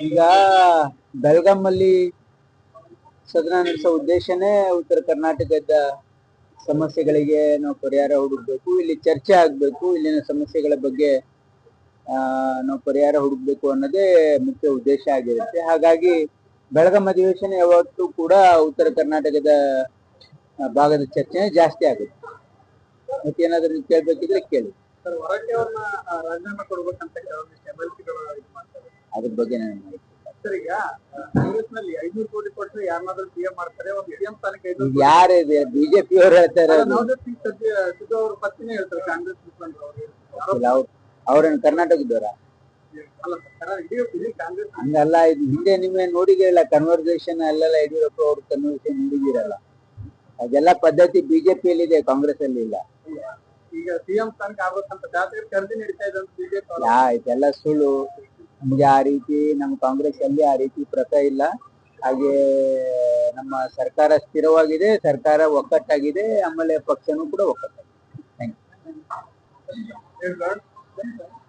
ಈಗ ಬೆಳಗಾಮಲ್ಲಿ ಸದನ ನಡೆಸೋ ಉದ್ದೇಶನೇ ಉತ್ತರ ಕರ್ನಾಟಕದ ಸಮಸ್ಯೆಗಳಿಗೆ ನಾವು ಪರಿಹಾರ ಹುಡುಕ್ಬೇಕು ಇಲ್ಲಿ ಚರ್ಚೆ ಆಗ್ಬೇಕು ಇಲ್ಲಿನ ಸಮಸ್ಯೆಗಳ ಬಗ್ಗೆ ಆ, ನಾವು ಪರಿಹಾರ ಹುಡುಕ್ಬೇಕು ಅನ್ನೋದೇ ಮುಖ್ಯ ಉದ್ದೇಶ ಆಗಿರುತ್ತೆ. ಹಾಗಾಗಿ ಬೆಳಗಾಂ ಅಧಿವೇಶನ ಯಾವತ್ತೂ ಕೂಡ ಉತ್ತರ ಕರ್ನಾಟಕದ ಭಾಗದ ಚರ್ಚೆ ಜಾಸ್ತಿ ಆಗುತ್ತೆ. ಮತ್ತೇನಾದ್ರೂ ಕೇಳ್ಬೇಕಿದ್ರೆ ಕೇಳಿ. ರಾಜೀನಾಮೆ ಕೊಡ್ಬೇಕಂತ ಅದ್ರ ಬಗ್ಗೆ ನಾನು ಮಾಹಿತಿ ಸರ್ ಈಗ ಕಾಂಗ್ರೆಸ್ನಲ್ಲಿ ಐನೂರು ಕೋಟಿ ಕೊಟ್ಟರೆ ಯಾರನ್ನಾದ್ರೂ ಸಿಎಂ ಮಾಡ್ತಾರೆ ಒಂದು ಸಿಎಂ ಸ್ಥಾನಕ್ಕೆ ಐನೂರು ಯಾರು ಯಾರಿದೆ ಬಿಜೆಪಿ ಅವ್ರು ಹೇಳ್ತಾರೆ ನವಜೋತ್ ಸಿಂಗ್ ಸಿದ್ದು ಅವ್ರ ಪತ್ನಿನೇ ಹೇಳ್ತಾರೆ ಕಾಂಗ್ರೆಸ್ ಮುಖಂಡರು ಅವ್ರು ಅವ್ರೇನ್ ಕರ್ನಾಟಕದವರ? ಹಂಗಲ್ಲ ಇದು ಹಿಂದೆ ನಿಮ್ಮೇ ನೋಡಿದಿರಲ್ಲ ಕನ್ವರ್ಸೇಷನ್ ಅಲ್ಲೆಲ್ಲ ಯಡಿಯೂರಪ್ಪ ಅವ್ರ ಕನ್ವರ್ಸೇಷನ್ ನೋಡಿದಿರಲ್ಲ. ಅದೆಲ್ಲ ಪದ್ಧತಿ ಬಿಜೆಪಿಯಲ್ಲಿ ಇದೆ ಕಾಂಗ್ರೆಸ್ ಅಲ್ಲಿ ಇಲ್ಲ. ಈಗ ಸಿಎಂ ಸ್ಥಾನಕ್ಕೆ ಆಗ್ಬೇಕಂತ ಜಾತ್ರೆ ಕರೆದಿ ನಡೀತಾ ಇದೆ ಬಿಜೆಪಿ ಇದೆಲ್ಲ ಸುಳ್ಳು. ನಮ್ಗೆ ಆ ರೀತಿ ನಮ್ಮ ಕಾಂಗ್ರೆಸ್ ಅಲ್ಲಿ ಆ ರೀತಿ ಪ್ರಥ ಇಲ್ಲ. ಹಾಗೆ ನಮ್ಮ ಸರ್ಕಾರ ಸ್ಥಿರವಾಗಿದೆ, ಸರ್ಕಾರ ಒಕ್ಕಟ್ಟಾಗಿದೆ ಆಮೇಲೆ ಪಕ್ಷನೂ ಕೂಡ ಒಕ್ಕಟ್ಟಾಗಿದೆ ಥ್ಯಾಂಕ್ ಯು